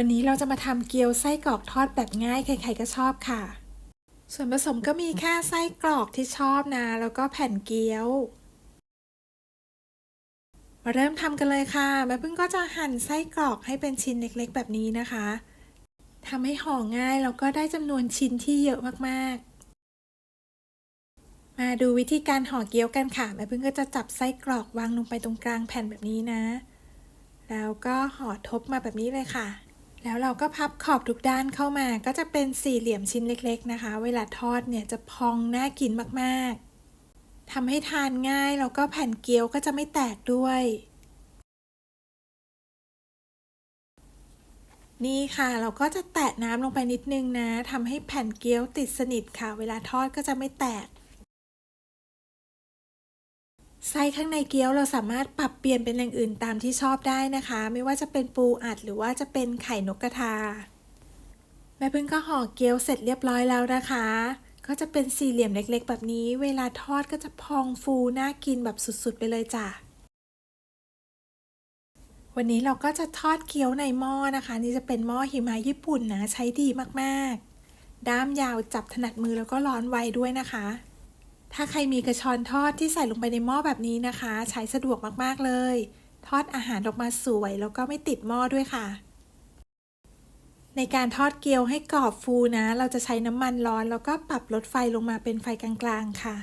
วันนี้เราจะมาทำเกี๊ยวไส้กรอกทอดแบบง่ายใครๆก็ชอบค่ะ ส่วนผสมก็มีแค่ไส้กรอกที่ชอบนะ แล้วก็แผ่นเกี๊ยว มาเริ่มทำกันเลยค่ะแม่พึ่งก็จะหั่นไส้กรอกให้เป็นชิ้นเล็กๆ แบบนี้นะคะทำให้ห่อง่ายแล้วก็ได้จำนวนชิ้นที่เยอะมากๆ มาดูวิธีการห่อเกี๊ยวกันค่ะแม่พึ่งก็จะจับไส้กรอกวางลงไปตรงกลางแผ่นแบบนี้นะ แล้วก็ห่อทบมาแบบนี้เลยค่ะ แล้วเราก็พับขอบทุกด้านเข้ามา ก็จะเป็นสี่เหลี่ยมชิ้นเล็ก ๆ นะคะ เวลาทอดเนี่ยจะพองน่ากินมากๆทำให้ทานง่ายแล้วก็แผ่นเกี๊ยวก็จะไม่แตกด้วย นี่ค่ะเราก็จะแตะน้ำลงไปนิดนึงนะทำให้แผ่นเกี๊ยวติดสนิทค่ะ เวลาทอดก็จะไม่แตก ไส้ข้างในเกี๊ยวเราสามารถปรับเปลี่ยนเป็นอย่างอื่นตามที่ชอบได้นะคะ ไม่ว่าจะเป็นปูอัดหรือว่าจะเป็นไข่นกกระทา แม่พึ่งก็ห่อเกี๊ยวเสร็จเรียบร้อยแล้วนะคะ ก็จะเป็นสี่เหลี่ยมเล็กๆ แบบนี้ เวลาทอดก็จะพองฟูน่ากินแบบสุดๆ ไปเลยจ้ะวันนี้เราก็จะทอดเกี๊ยวในหม้อนะคะ นี่จะเป็นหม้อหิมะญี่ปุ่นนะใช้ดีมากๆ ด้ามยาวจับถนัดมือแล้วก็ร้อนไวด้วยนะคะ ถ้าใครมีกระชอนทอดที่ใส่ลงไปในหม้อแบบนี้นะคะ ใช้สะดวกมากๆเลย ทอดอาหารออกมาสวยแล้วก็ไม่ติดหม้อด้วยค่ะ ในการทอดเกี๊ยวให้กรอบฟูนะ เราจะใช้น้ำมันร้อน แล้วก็ปรับลดไฟลงมาเป็นไฟกลางๆค่ะ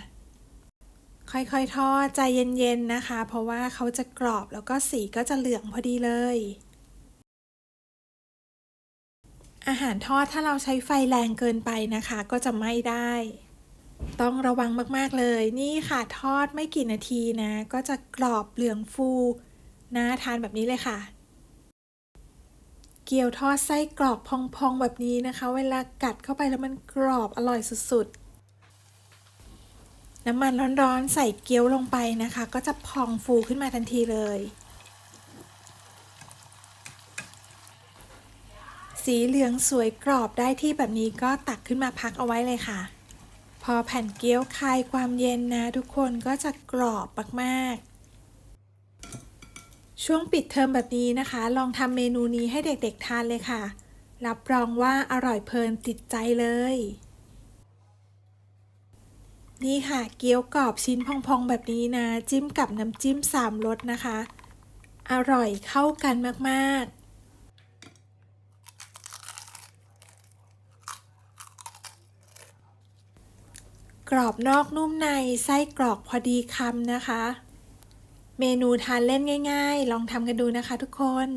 ค่อยๆทอดใจเย็นๆนะคะ เพราะว่าเขาจะกรอบแล้วก็สีก็จะเหลืองพอดีเลยอาหารทอดถ้าเราใช้ไฟแรงเกินไปนะคะ ก็จะไหม้ได้ ต้องระวังมากๆเลย นี่ค่ะทอดไม่กี่นาทีนะ ก็จะกรอบเหลืองฟูน่าทานแบบนี้เลยค่ะ เกี๊ยวทอดไส้กรอบพองๆแบบนี้นะคะ เวลากัดเข้าไปแล้วมันกรอบอร่อยสุดๆ น้ำมันร้อนๆใส่เกี๊ยวลงไปนะคะ ก็จะพองฟูขึ้นมาทันทีเลย สีเหลืองสวยกรอบได้ที่แบบนี้ก็ตักขึ้นมาพักเอาไว้เลยค่ะ พอแผ่นเกี๊ยวคลายความเย็นนะ ทุกคนก็จะกรอบมากๆ ช่วงปิดเทอมแบบนี้นะคะ ลองทำเมนูนี้ให้เด็กๆทานเลยค่ะ รับรองว่าอร่อยเพลินติดใจเลย นี่ค่ะเกี๊ยวกรอบชิ้นพองๆ แบบนี้นะ จิ้มกับน้ำจิ้มสามรสนะคะ อร่อยเข้ากันมากๆ กรอบนอกนุ่มในไส้กรอกพอดีคำนะคะ เมนูทานเล่นง่าย ๆ ลองทำกันดูนะคะทุกคน